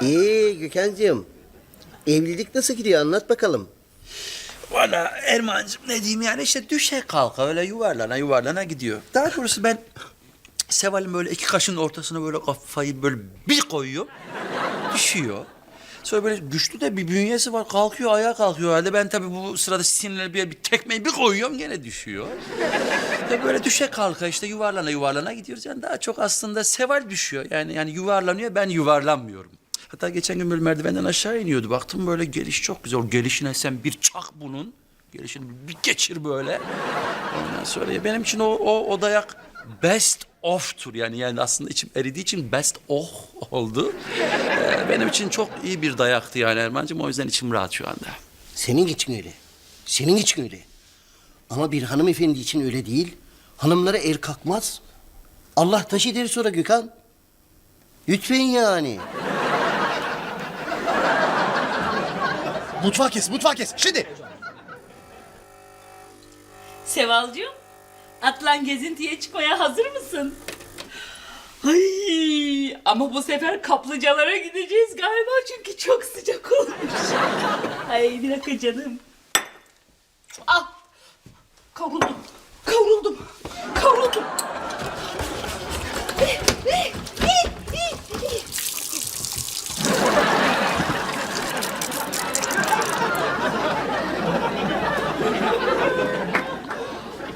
İyi Gökhan'cığım. Evlilik nasıl gidiyor anlat bakalım. Valla Erman'cığım ne diyeyim yani işte düşe kalka öyle yuvarlana yuvarlana gidiyor. Daha doğrusu ben Seval'in böyle iki kaşın ortasına böyle kafayı böyle bir koyuyor. Düşüyor. Sonra böyle güçlü de bir bünyesi var. Kalkıyor, ayağa kalkıyor halde. Ben tabii bu sırada sinirle bir, bir tekmeyi bir koyuyorum gene düşüyor. Ve böyle düşe kalka işte yuvarlana yuvarlana gidiyoruz. Yani daha çok aslında Seval düşüyor. Yani yani yuvarlanıyor ben yuvarlanmıyorum. Hatta geçen gün böyle merdivenden aşağı iniyordu. Baktım böyle geliş çok güzel. O gelişine sen bir çak bunun. Gelişini bir geçir böyle. Ondan sonra ya benim için o, o, o dayak best of'tur. Yani yani aslında içim eridiği için best oh oldu. Ee, benim için çok iyi bir dayaktı yani Erman'cığım. O yüzden içim rahat şu anda. Senin için öyle. Senin için öyle. Ama bir hanımefendi için öyle değil. Hanımlara el kalkmaz. Allah taşı der sonra Gökhan. Lütfen yani. Mutfağı kes, mutfağı kes. Şimdi. Sevalcığım, atlan gezintiye çıkmaya hazır mısın? Ay, ama bu sefer kaplıcalara gideceğiz galiba çünkü çok sıcak olmuş. Ay bir dakika canım. Ah, kavruldum, kavruldum, kavruldum.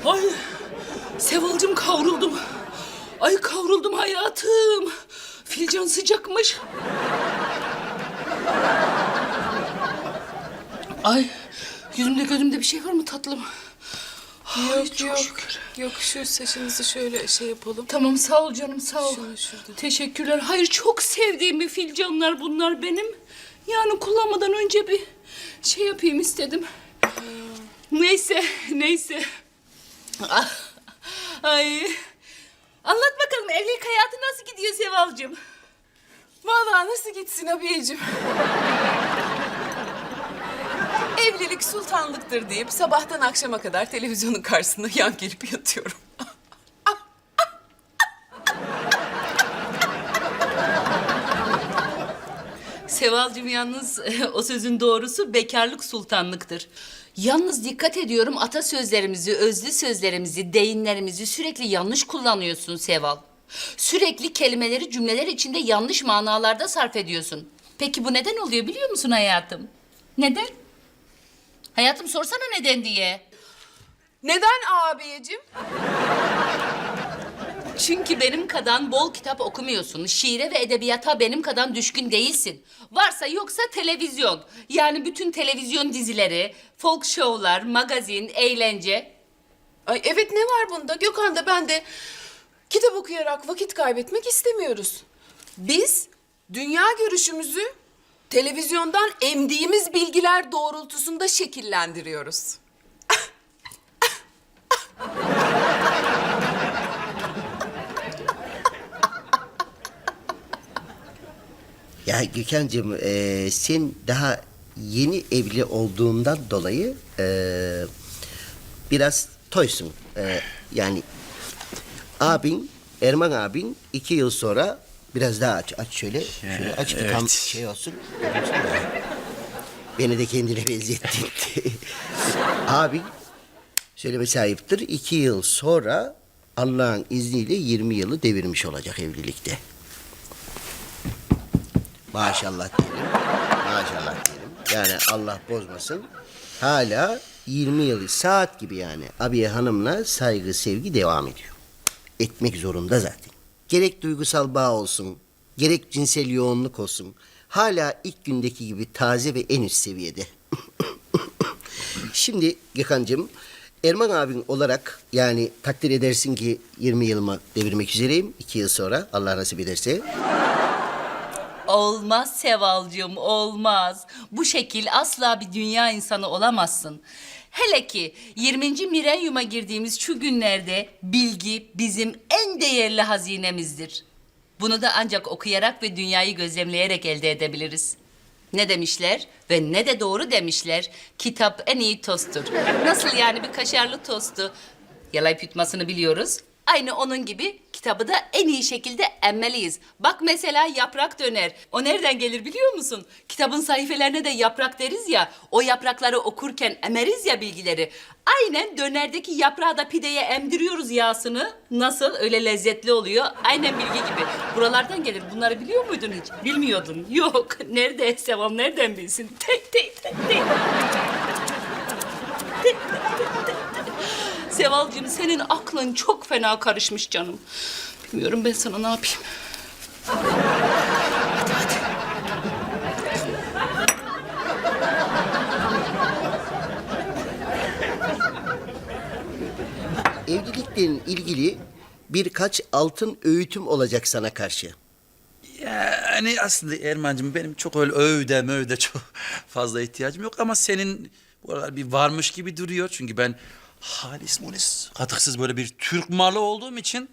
Ay, Sevalcığım kavruldum. Ay kavruldum hayatım. Filcan sıcakmış. Ay, yüzümde gözümde bir şey var mı tatlım? Ay, Yok çok yok. şükür. Yok şu saçınızı şöyle şey yapalım. Tamam sağ ol canım sağ ol. Şunu şurada. Teşekkürler. Hayır çok sevdiğim bir filcanlar bunlar benim. Yani kullanmadan önce bir şey yapayım istedim. Neyse, neyse. Ah, Ay. Anlat bakalım evlilik hayatı nasıl gidiyor Sevalcığım? Vallahi nasıl gitsin abiyeciğim? Evlilik sultanlıktır deyip sabahtan akşama kadar televizyonun karşısında yan gelip yatıyorum. Sevalcığım yalnız o sözün doğrusu bekarlık sultanlıktır. Yalnız dikkat ediyorum atasözlerimizi, özlü sözlerimizi, deyimlerimizi sürekli yanlış kullanıyorsun Seval. Sürekli kelimeleri cümleler içinde yanlış manalarda sarf ediyorsun. Peki bu neden oluyor biliyor musun hayatım? Neden? Hayatım sorsana neden diye. Neden abiyeciğim? Çünkü benim kadar bol kitap okumuyorsun. Şiire ve edebiyata benim kadar düşkün değilsin. Varsa yoksa televizyon. Yani bütün televizyon dizileri, folk show'lar, magazin, eğlence. Ay evet ne var bunda? Gökhan da ben de kitap okuyarak vakit kaybetmek istemiyoruz. Biz dünya görüşümüzü televizyondan emdiğimiz bilgiler doğrultusunda şekillendiriyoruz. Ya Gökhan'cığım e, sen daha yeni evli olduğundan dolayı e, biraz toysun. E, yani abin, Erman abin iki yıl sonra biraz daha aç, aç şöyle. Şöyle aç ki tam evet. şey olsun. Beni de kendine benzettin. abin söyleme sahiptir. iki yıl sonra Allah'ın izniyle 20 yılı devirmiş olacak evlilikte. Maşallah diyelim. Maşallah diyelim. Yani Allah bozmasın. Hala 20 yılı saat gibi yani abiye hanımla saygı sevgi devam ediyor. Etmek zorunda zaten. Gerek duygusal bağ olsun, gerek cinsel yoğunluk olsun. Hala ilk gündeki gibi taze ve en üst seviyede. Şimdi Gökhan'cığım, Erman abin olarak yani takdir edersin ki 20 yılımı devirmek üzereyim. iki yıl sonra Allah nasip ederse. Olmaz Sevalcığım, olmaz. Bu şekil asla bir dünya insanı olamazsın. Hele ki 20. milenyuma girdiğimiz şu günlerde bilgi bizim en değerli hazinemizdir. Bunu da ancak okuyarak ve dünyayı gözlemleyerek elde edebiliriz. Ne demişler ve ne de doğru demişler. Kitap en iyi tosttur. Nasıl yani bir kaşarlı tostu yalayıp yutmasını biliyoruz Aynı onun gibi kitabı da en iyi şekilde emmeliyiz. Bak mesela yaprak döner. O nereden gelir biliyor musun? Kitabın sayfelerine de yaprak deriz ya. O yaprakları okurken emeriz ya bilgileri. Aynen dönerdeki yaprağı da pideye emdiriyoruz yağsını. Nasıl? Öyle lezzetli oluyor. Aynen bilgi gibi. Buralardan gelir. Bunları biliyor muydun hiç? Bilmiyordun. Yok. Nerede Sevam nereden bilsin? Tek tek tek tek. Sevalcığım senin aklın çok fena karışmış canım. Bilmiyorum ben sana ne yapayım. Evlilikle ilgili birkaç altın öğütüm olacak sana karşı. Yani aslında Erman'cığım benim çok öyle övde mövde çok fazla ihtiyacım yok ama senin bu aralar bir varmış gibi duruyor. Çünkü ben halis mulis katıksız böyle bir Türk malı olduğum için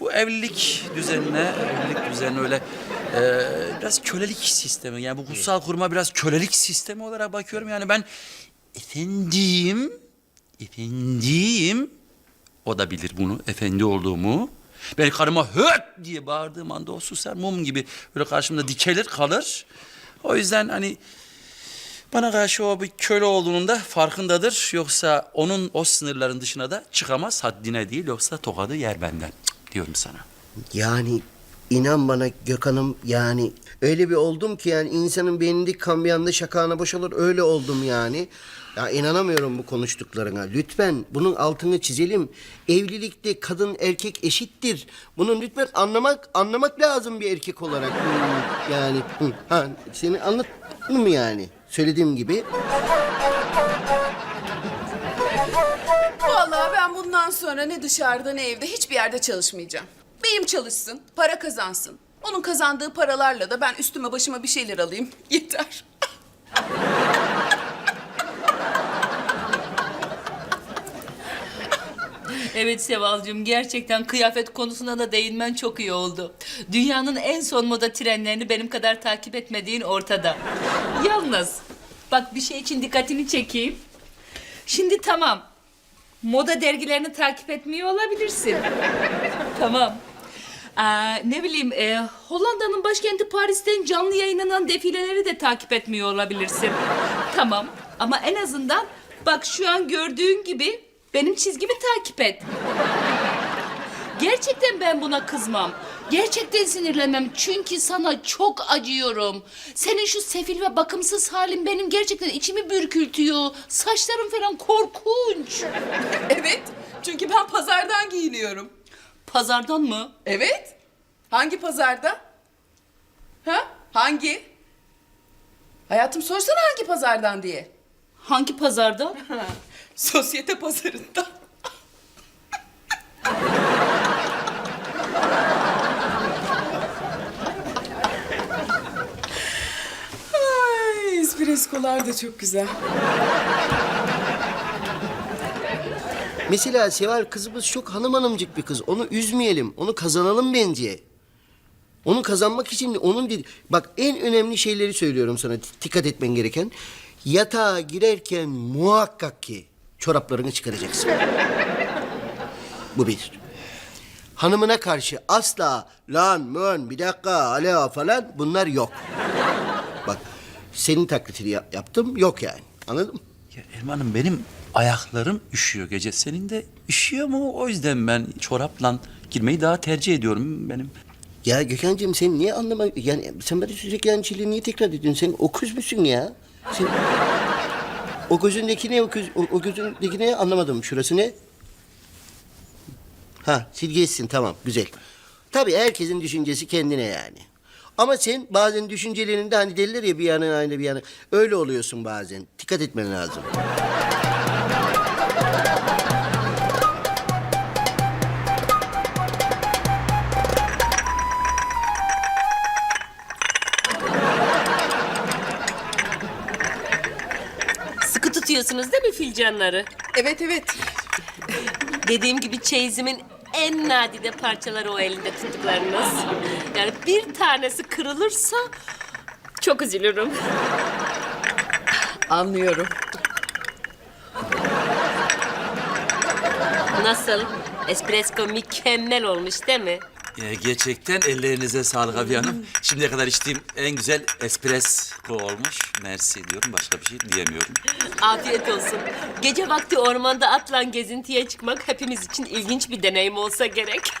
bu evlilik düzenine, evlilik düzenine öyle e, biraz kölelik sistemi yani bu kutsal kurma biraz kölelik sistemi olarak bakıyorum. Yani ben efendiyim, efendiyim o da bilir bunu, efendi olduğumu. Ben karıma höt diye bağırdığım anda o susar mum gibi böyle karşımda dikelir kalır. O yüzden hani bana karşı o bir köle olduğunun da farkındadır. Yoksa onun o sınırların dışına da çıkamaz haddine değil yoksa tokadı yer benden diyorum sana. Yani inan bana Gökhan'ım yani öyle bir oldum ki yani insanın beynindeki kan bir şakağına boşalır öyle oldum yani. Ya inanamıyorum bu konuştuklarına. Lütfen bunun altını çizelim. Evlilikte kadın erkek eşittir. Bunu lütfen anlamak anlamak lazım bir erkek olarak. Yani ha seni anlattın mı yani? Söylediğim gibi. Vallahi ben bundan sonra ne dışarıda ne evde hiçbir yerde çalışmayacağım. Benim çalışsın, para kazansın. Onun kazandığı paralarla da ben üstüme başıma bir şeyler alayım. Yeter. Evet Sevalcığım gerçekten kıyafet konusuna da değinmen çok iyi oldu. Dünyanın en son moda trenlerini benim kadar takip etmediğin ortada. Yalnız bak bir şey için dikkatini çekeyim. Şimdi tamam moda dergilerini takip etmiyor olabilirsin. tamam. Aa, ne bileyim e, Hollanda'nın başkenti Paris'ten canlı yayınlanan defileleri de takip etmiyor olabilirsin. tamam ama en azından bak şu an gördüğün gibi benim çizgimi takip et. Gerçekten ben buna kızmam. Gerçekten sinirlenmem çünkü sana çok acıyorum. Senin şu sefil ve bakımsız halin benim gerçekten içimi bürkültüyor. Saçların falan korkunç. Evet, çünkü ben pazardan giyiniyorum. Pazardan mı? Evet. Hangi pazarda? Ha? Hangi? Hayatım sorsana hangi pazardan diye. Hangi pazardan? Sosyete pazarında. Ay, espressolar da çok güzel. Mesela Seval kızımız çok hanım hanımcık bir kız. Onu üzmeyelim. Onu kazanalım bence. Onu kazanmak için onun dedi. Bak en önemli şeyleri söylüyorum sana. Dikkat etmen gereken. Yatağa girerken muhakkak ki çoraplarını çıkaracaksın. Bu bir. Hanımına karşı asla lan mön bir dakika alo falan bunlar yok. Bak senin taklitini yap- yaptım yok yani. Anladın mı? Ya Erman'ım benim ayaklarım üşüyor gece. Senin de üşüyor mu? O yüzden ben çorapla girmeyi daha tercih ediyorum benim. Ya Gökhan'cığım sen niye anlama... Yani sen bana sürekli aynı şeyleri niye tekrar ediyorsun? Sen okuz musun ya? Sen... O gözündeki ne? O, göz... o, o gözündeki ne? Anlamadım. Şurası ne? Ha silgeçsin tamam güzel. Tabii herkesin düşüncesi kendine yani. Ama sen bazen düşüncelerinde hani derler ya bir yanın aynı bir yanı. Öyle oluyorsun bazen. Dikkat etmen lazım. Filcanları? Evet evet. Dediğim gibi çeyizimin en nadide parçaları o elinde tuttuklarınız. Yani bir tanesi kırılırsa çok üzülürüm. Anlıyorum. Nasıl? Espresso mükemmel olmuş değil mi? Ee, gerçekten ellerinize sağlık abi hanım. Şimdiye kadar içtiğim en güzel espresso olmuş. Mersi diyorum. Başka bir şey diyemiyorum. Afiyet olsun. Gece vakti ormanda atla gezintiye çıkmak hepimiz için ilginç bir deneyim olsa gerek.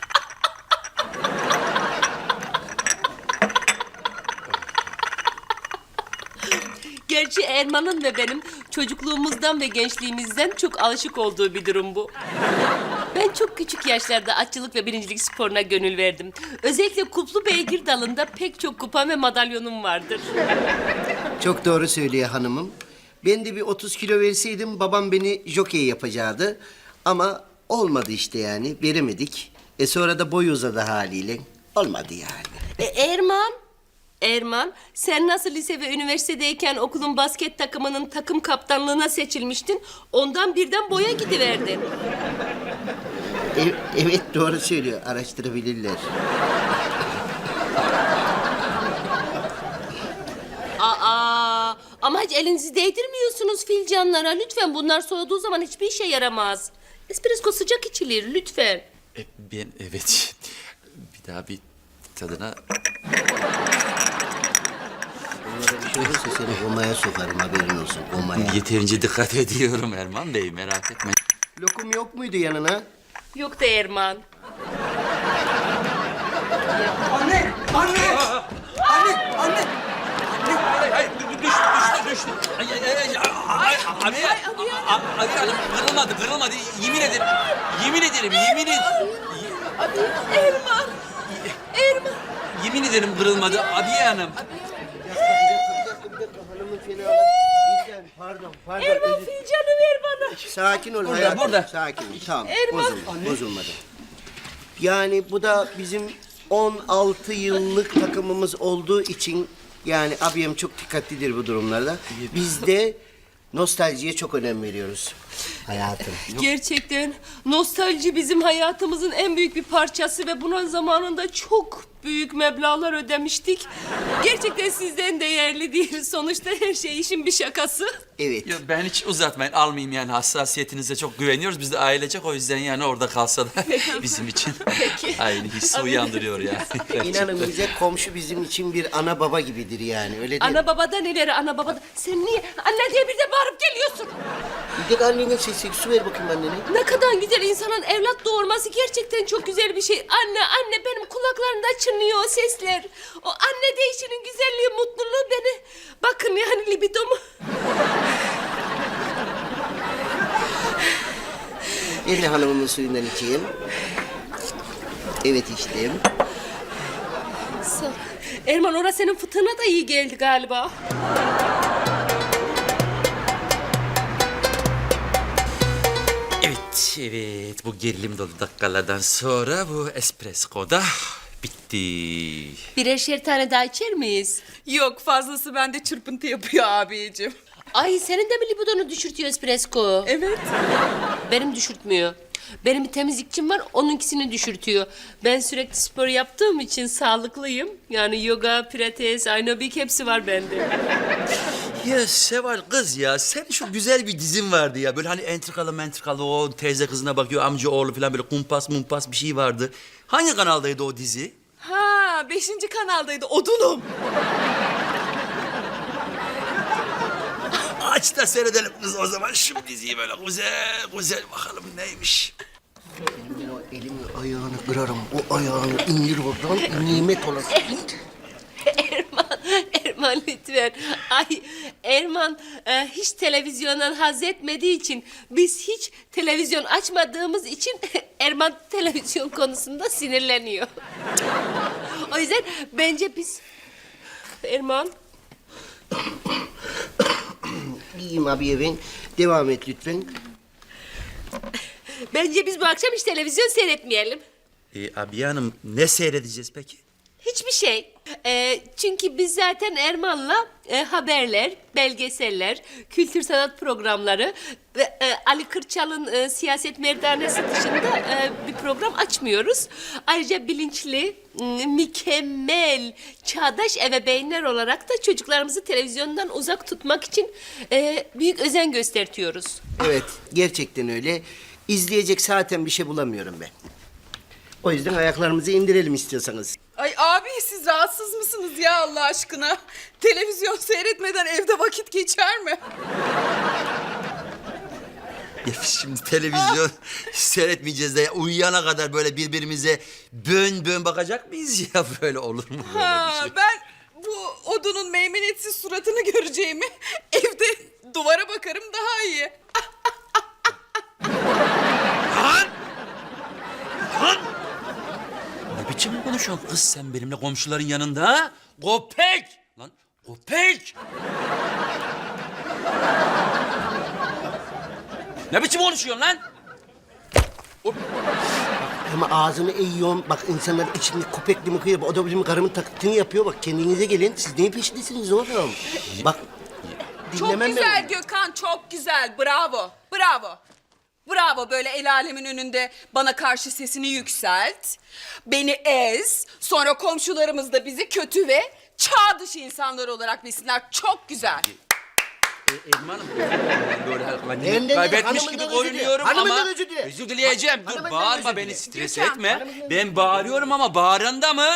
Gerçi Erman'ın ve benim çocukluğumuzdan ve gençliğimizden çok alışık olduğu bir durum bu. Ben çok küçük yaşlarda atçılık ve birincilik sporuna gönül verdim. Özellikle kuplu beygir dalında pek çok kupam ve madalyonum vardır. Çok doğru söylüyor hanımım. Ben de bir 30 kilo verseydim babam beni jokey yapacaktı. Ama olmadı işte yani veremedik. E sonra da boy uzadı haliyle. Olmadı yani. E, Erman, Erman sen nasıl lise ve üniversitedeyken okulun basket takımının takım kaptanlığına seçilmiştin. Ondan birden boya gidiverdin. E- evet doğru söylüyor. Araştırabilirler. Aa, ama hiç elinizi değdirmiyorsunuz filcanlara. Lütfen bunlar soğuduğu zaman hiçbir işe yaramaz. Espresso sıcak içilir lütfen. E, ben evet. Bir daha bir tadına... Onlara bir şey olursa seni komaya sokarım haberin olsun komaya. Yeterince dikkat ediyorum Erman Bey. Merak etmeyin. Lokum yok muydu yanına? Yok da Erman. Anne! Anne! Anne! Anne! Hayır, hayır, düştü, düştü, düştü. Ay, ay, ay, ay, ay, abi, abi, abi, hanım, kırılmadı, kırılmadı. Yemin ederim, yemin ederim, yemin ederim. Abi Erman. Erman. Yemin ederim kırılmadı Abiye Hanım. Hanımın fenalık. Pardon pardon. Erman özür- filcanı ver bana. Sakin ol Burada, hayatım. burada. Sakin ol. Tamam. Erman. Bozulmadı. Bozulmadı. Yani bu da bizim 16 yıllık takımımız olduğu için yani abim çok dikkatlidir bu durumlarda. Biz de nostaljiye çok önem veriyoruz. Hayatım. Gerçekten nostalji bizim hayatımızın en büyük bir parçası ve buna zamanında çok büyük meblağlar ödemiştik. Gerçekten sizden değerli değil. Sonuçta her şey işin bir şakası. Evet. Ya ben hiç uzatmayın, almayayım yani hassasiyetinize çok güveniyoruz. Biz de ailecek o yüzden yani orada kalsa da bizim için aynı hissi uyandırıyor yani. İnanın bize komşu bizim için bir ana baba gibidir yani öyle değil mi? Ana babadan ileri ana babadan. Sen niye anne diye bir de bağırıp geliyorsun? Bir de annene sesi su ver bakayım annene. Ne kadar güzel insanın evlat doğurması gerçekten çok güzel bir şey. Anne anne benim kulaklarımda çınlıyor o sesler. O anne deyişinin güzelliği, mutluluğu beni. Bakın yani libidomu. Ben de hanımımın suyundan içeyim. Evet içtim. Sağ- Erman orası senin fıtığına da iyi geldi galiba. Evet, evet. Bu gerilim dolu dakikalardan sonra bu espresso da bitti. Birer şer tane daha içer miyiz? Yok fazlası bende çırpıntı yapıyor abicim. Ay senin de mi libidonu düşürtüyor espresso? Evet. Benim düşürtmüyor. Benim bir temizlikçim var, onunkisini düşürtüyor. Ben sürekli spor yaptığım için sağlıklıyım. Yani yoga, pilates, aerobik hepsi var bende. Ya Seval kız ya sen şu güzel bir dizin vardı ya. Böyle hani entrikalı mentrikalı o teyze kızına bakıyor amca oğlu falan böyle kumpas mumpas bir şey vardı. Hangi kanaldaydı o dizi? Ha beşinci kanaldaydı odunum. Aç da seyredelim kız o zaman şu diziyi böyle güzel güzel bakalım neymiş. Elimi ayağını kırarım. O ayağını indir oradan. Nimet olasın. Erman, lütfen. Ay Erman e, hiç televizyondan haz etmediği için biz hiç televizyon açmadığımız için Erman televizyon konusunda sinirleniyor. o yüzden bence biz Erman İyiyim abiye ben. Devam et lütfen. bence biz bu akşam hiç televizyon seyretmeyelim. E, abi hanım ne seyredeceğiz peki? Hiçbir şey. Ee, çünkü biz zaten Erman'la e, haberler, belgeseller, kültür sanat programları ve e, Ali Kırçal'ın e, siyaset merdanesi dışında e, bir program açmıyoruz. Ayrıca bilinçli, mükemmel, çağdaş ebeveynler olarak da çocuklarımızı televizyondan uzak tutmak için e, büyük özen göstertiyoruz. Evet gerçekten öyle. İzleyecek zaten bir şey bulamıyorum ben. O yüzden ayaklarımızı indirelim istiyorsanız. Ay abi siz rahatsız mısınız ya Allah aşkına? Televizyon seyretmeden evde vakit geçer mi? Ya şimdi televizyon seyretmeyeceğiz de uyuyana kadar böyle birbirimize bön bön bakacak mıyız ya böyle olur mu böyle Ha, şey? ben bu odunun meymenetsiz suratını göreceğimi evde duvara bakarım daha iyi. Ne biçim konuşuyorsun kız sen benimle komşuların yanında ha? Köpek! Lan köpek! ne biçim konuşuyorsun lan? Ama ağzını eğiyorum. Bak insanlar içinde köpekli mi kıyıyor. O da bizim karımın taklitini yapıyor. Bak kendinize gelin. Siz neyin peşindesiniz oğlum? Bak Çok güzel. Gökhan, çok güzel. Bravo, bravo. Bravo böyle el alemin önünde bana karşı sesini yükselt. Beni ez. Sonra komşularımız da bizi kötü ve çağ dışı insanlar olarak bilsinler. Çok güzel. Elmanım böyle Benden kendimi de, kaybetmiş hanımından gibi özür dile. görünüyorum Hanımından ama özür dile. özür dileyeceğim. Dur Hanımından bağırma özür beni dile. stres etme. hanımından Ben bağırıyorum ama bağıranda mı?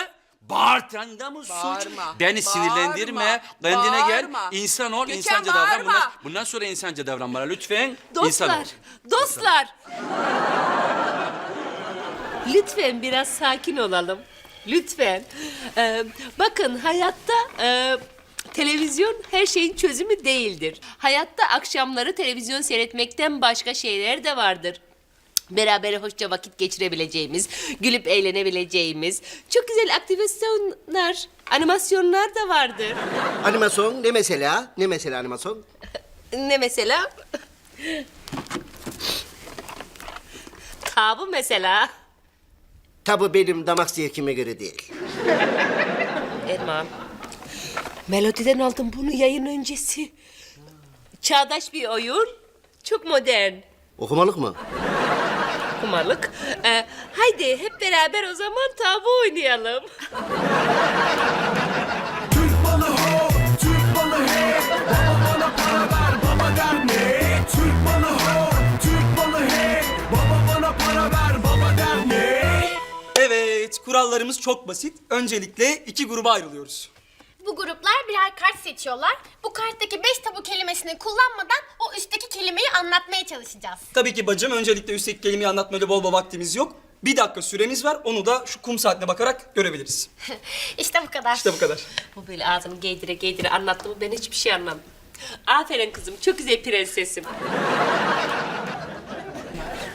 Bağırtanda mı suç? Bağırma, Beni sinirlendirme. bağırma, Kendine gel. bağırma. İnsan ol, Gökhan, insanca davran. Bundan, bağırma. bundan sonra insanca davran bana lütfen. İnsan ol. Dostlar, dostlar. Lütfen biraz sakin olalım. Lütfen. Ee, bakın hayatta e, televizyon her şeyin çözümü değildir. Hayatta akşamları televizyon seyretmekten başka şeyler de vardır. Beraber hoşça vakit geçirebileceğimiz, gülüp eğlenebileceğimiz çok güzel aktivasyonlar, animasyonlar da vardır. Animasyon ne mesela? Ne mesela animasyon? Ne mesela? Tabu mesela. Tabii benim damak zevkime göre değil. Erman. Melodiden aldım bunu yayın öncesi. Çağdaş bir oyun. Çok modern. Okumalık mı? Kumarlık. Ee, haydi hep beraber o zaman tabu oynayalım. Türk balı ho, Türk balı he. Baba bana para ver, baba der ne? Türk balı ho, Türk balı he. Baba bana para ver, baba der ne? Evet, kurallarımız çok basit. Öncelikle iki gruba ayrılıyoruz. Bu gruplar birer kart seçiyorlar. Bu karttaki beş tabu kelimesini kullanmadan o üstteki kelimeyi anlatmaya çalışacağız. Tabii ki bacım, öncelikle üstteki kelimeyi anlatmaya bol bol vaktimiz yok. Bir dakika süremiz var, onu da şu kum saatine bakarak görebiliriz. işte bu kadar. İşte bu kadar. Bu böyle ağzını geydire geydire anlattı mı ben hiçbir şey anlamadım. Aferin kızım çok güzel prensesim.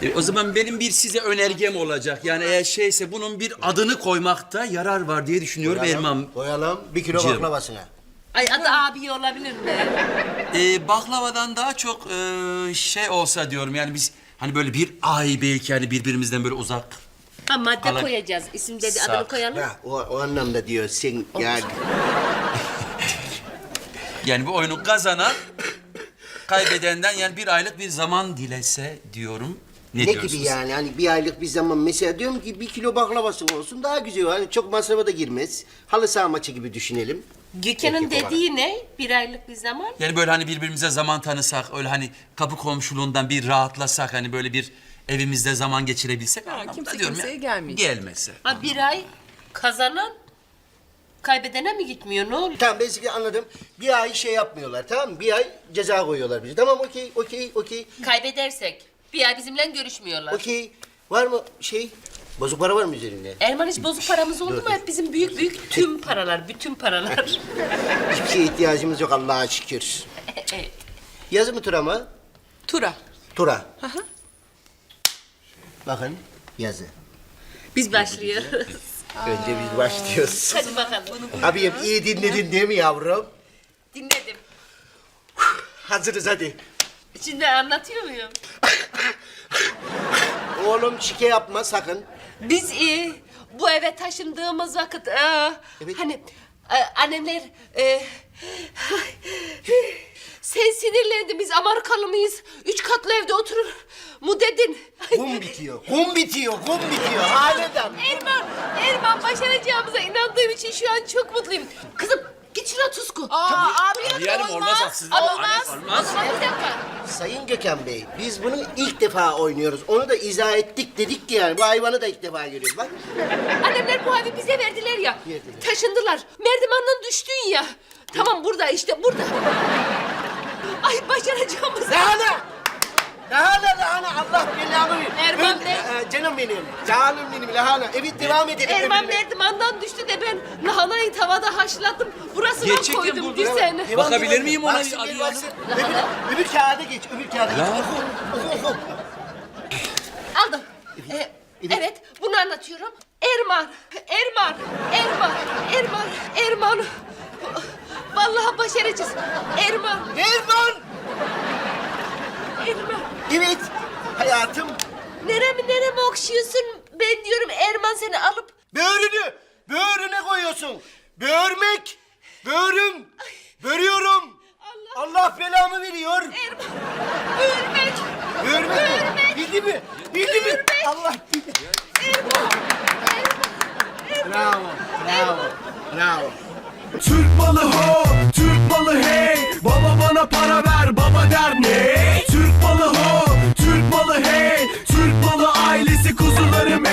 E, o zaman benim bir size önergem olacak. Yani eğer şeyse bunun bir adını koymakta yarar var diye düşünüyorum Erman. Koyalım. Bir kilo Cim. baklavasına. Ay adı abi olabilir mi? E, baklavadan daha çok e, şey olsa diyorum yani biz hani böyle bir ay belki hani birbirimizden böyle uzak. Ha madde Ala- koyacağız. İsim dedi Sak. adını koyalım. Ha, o, o anlamda diyor sen yani. Yani bu oyunu kazanan kaybedenden yani bir aylık bir zaman dilese diyorum. Ne, Ne diyorsunuz? gibi yani? Hani bir aylık bir zaman mesela diyorum ki bir kilo baklavasın olsun daha güzel. Hani çok masrafa da girmez. Halı saha maçı gibi düşünelim. Gökhan'ın dediği ne? Bir aylık bir zaman. Yani böyle hani birbirimize zaman tanısak, öyle hani kapı komşuluğundan bir rahatlasak, hani böyle bir evimizde zaman geçirebilsek. anlamda kimse diyorum kimseye ya. gelmeyecek. Gelmese. Ha bir ay kazanan kaybedene mi gitmiyor ne oluyor? Tamam ben sizi anladım. Bir ay şey yapmıyorlar tamam mı? Bir ay ceza koyuyorlar bize. Tamam okey okey okey. Kaybedersek bir ay bizimle görüşmüyorlar. Okey. Var mı şey? Bozuk para var mı üzerinde? Erman hiç bozuk paramız oldu mu? Hep bizim büyük büyük tüm paralar, bütün paralar. Hiçbir şeye ihtiyacımız yok Allah'a şükür. evet. Yazı mı tura mı? Tura. Tura. Bakın yazı. Biz başlıyoruz. Önce biz başlıyoruz. Hadi bakalım. Abiyim iyi dinledin değil mi yavrum? Dinledim. Hazırız hadi. Şimdi anlatıyor muyum? Oğlum şike yapma sakın. Biz e, bu eve taşındığımız vakit e, Evet. hani e, annemler e, sen sinirlendin biz Amerikalı mıyız? Üç katlı evde oturur mu dedin? Kum bitiyor. Kum bitiyor. Kum bitiyor. Hanedan. Erman, Erman başaracağımıza inandığım için şu an çok mutluyum. Kızım git şuna tuz Utku. Aa abi, Abi yani olmaz haksızlık. Olmaz. Olmaz. Olmaz. Bir dakika. Sayın Gökhan Bey, biz bunu ilk defa oynuyoruz. Onu da izah ettik dedik ki yani. Bu hayvanı da ilk defa görüyoruz. Bak. Annemler bu evi bize verdiler ya. Verdiler. Taşındılar. Merdivandan düştün ya. Tamam burada işte burada. Ay başaracağımız. Lahana! Lahana, lahana. Allah belamı ver. Erman Öl- Bey. Ee, Canım benim. Canım benim lahana. Evet devam edelim. Erman öbürüne. merdivandan düştü de ben lahanayı tavada haşladım. Burasına Gerçekten koydum düzeni. Devam, Bakabilir devam. miyim ona? Baksın, ya. baksın. Öbür, öbür kağıda geç, öbür kağıda geç. Oku, oku, oku. Aldım. Ee, evet bunu anlatıyorum. Erman, Erman, Erman, Erman, Erman. Vallahi başaracağız. Erman, Erman! Evet hayatım. Neremi nereme okşuyorsun? Ben diyorum Erman seni alıp... Böğrünü, böğrüne koyuyorsun. Böğürmek, böğrüm, börüyorum. Allah, Allah belamı veriyor. Erman, böğürmek. Böğürmek. böğürmek. Bildi mi? Bildi mi? Allah bildi. Erman, Erman. Bravo, bravo, bravo. Türk malı ho, Türk malı hey. Baba bana para ver, baba der ne? malı ho. Türk malı hey. Türk malı ailesi kuzularım